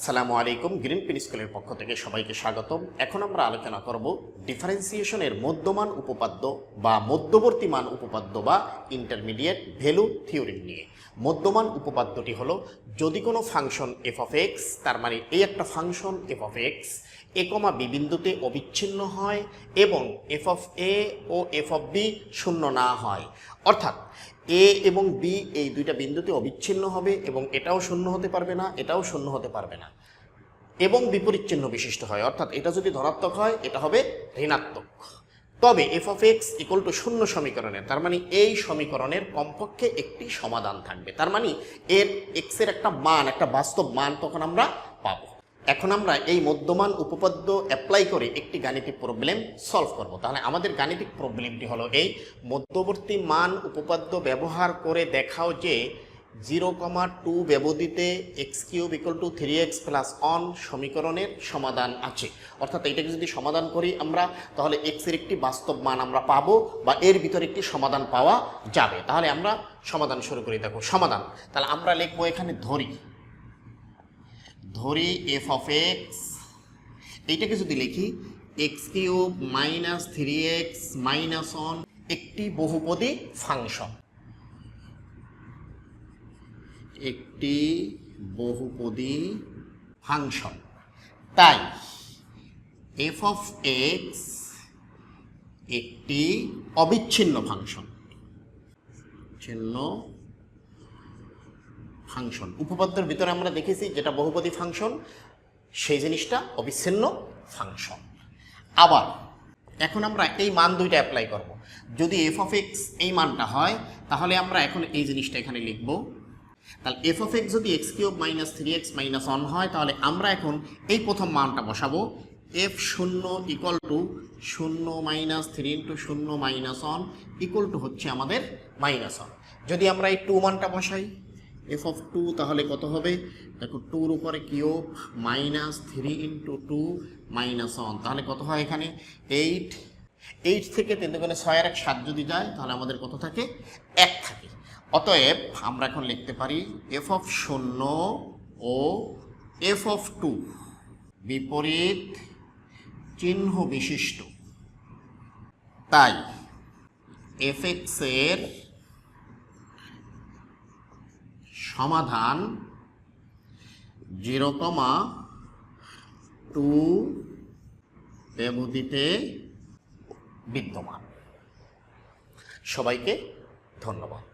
আসসালামু আলাইকুম, green pin স্কুলের পক্ষ থেকে সবাইকে স্বাগতম। এখন আমরা আলোচনা করব ডিফারেন্সিয়েশনের মধ্যমান উপপাদ্য বা মধ্যবর্তী মান উপপাদ্য বা ইন্টারমিডিয়েট ভ্যালু থিওরি নিয়ে। মধ্যমান উপপাদ্যটি হলো, যদি কোনো ফাংশন এফ অফ এক্স তার মানে এই একটা ফাংশন এফ অফ এক্স একমা কমা বি বিন্দুতে অবিচ্ছিন্ন হয় এবং এফ অফ এ ও এফ অফ বি শূন্য না হয়। অর্থাৎ এ এবং বি এই দুইটা বিন্দুতে অবিচ্ছিন্ন হবে এবং এটাও শূন্য হতে পারবে না, এটাও শূন্য হতে পারবে না। এবং বিপরীত চিহ্ন বিশিষ্ট হয়। অর্থাৎ এটা যদি ধনাত্মক হয়, এটা হবে ঋণাত্মক। তবে F of X equal to শূন্য সমীকরণের, তার মানে এই সমীকরণের কমপক্ষে একটি সমাধান থাকবে। তার মানে এর এক্সের একটা মান, একটা বাস্তব মান তখন আমরা পাবো। এখন আমরা এই মধ্যমান উপপাদ্য অ্যাপ্লাই করে একটি গাণিতিক প্রবলেম সলভ করব। তাহলে আমাদের গাণিতিক প্রবলেমটি হলো এই, মধ্যবর্তী মান উপপাদ্য ব্যবহার করে দেখাও যে zero comma two ব্যবধিতে X cube equal to three X plus one সমীকরণের সমাধান আছে। অর্থাৎ এটাকে যদি সমাধান করি আমরা, তাহলে এক্সের একটি বাস্তব মান আমরা পাবো বা এর ভিতরে একটি সমাধান পাওয়া যাবে। তাহলে আমরা সমাধান শুরু করি। দেখো, সমাধান। তাহলে আমরা লিখব এখানে ধরি। ধরি এফ অফ এক্স এইটাকে যদি লিখি X cube minus three X minus one একটি বহুপদী ফাংশন একটি বহুপদী ফাংশন তাই এফ অফ এক্স একটি অবিচ্ছিন্ন ফাংশন ছিন্ন ফাংশন। উপপাদ্যের ভিতরে আমরা দেখেছি যেটা বহুপদী ফাংশন, সেই জিনিসটা অবিচ্ছিন্ন ফাংশন। আবার, এখন আমরা এই মান দুইটা অ্যাপ্লাই করব। যদি এফ অফ এক্স এই মানটা হয়, তাহলে আমরা এখন এই জিনিসটা এখানে লিখব। তাহলে এফ অফ এক্স যদি X cube minus three X minus one হয়, তাহলে আমরা এখন এই প্রথম মানটা বসাবো। এফ শূন্য ইকুয়াল টু শূন্য মাইনাস থ্রি ইন্টু শূন্য মাইনাস ওয়ান ইকুয়াল টু হচ্ছে আমাদের মাইনাস ওয়ান যদি আমরা এই টু মানটা বসাই এফ অফ টু তাহলে কত হবে? দেখো টুর উপরে cube minus three into two minus one তাহলে কত হয় এখানে? এইট এইট থেকে তিন ছয় আর এক সাত যদি যায়, তাহলে আমাদের কত থাকে? এক থাকে। অতএব আমরা এখন লিখতে পারি এফ অফ শূন্য ও এফ অফ টু বিপরীত চিহ্ন বিশিষ্ট। তাই এফ এক্সের সমাধান জিরো কমা টু ব্যবধিতে বিদ্যমান। সবাইকে ধন্যবাদ।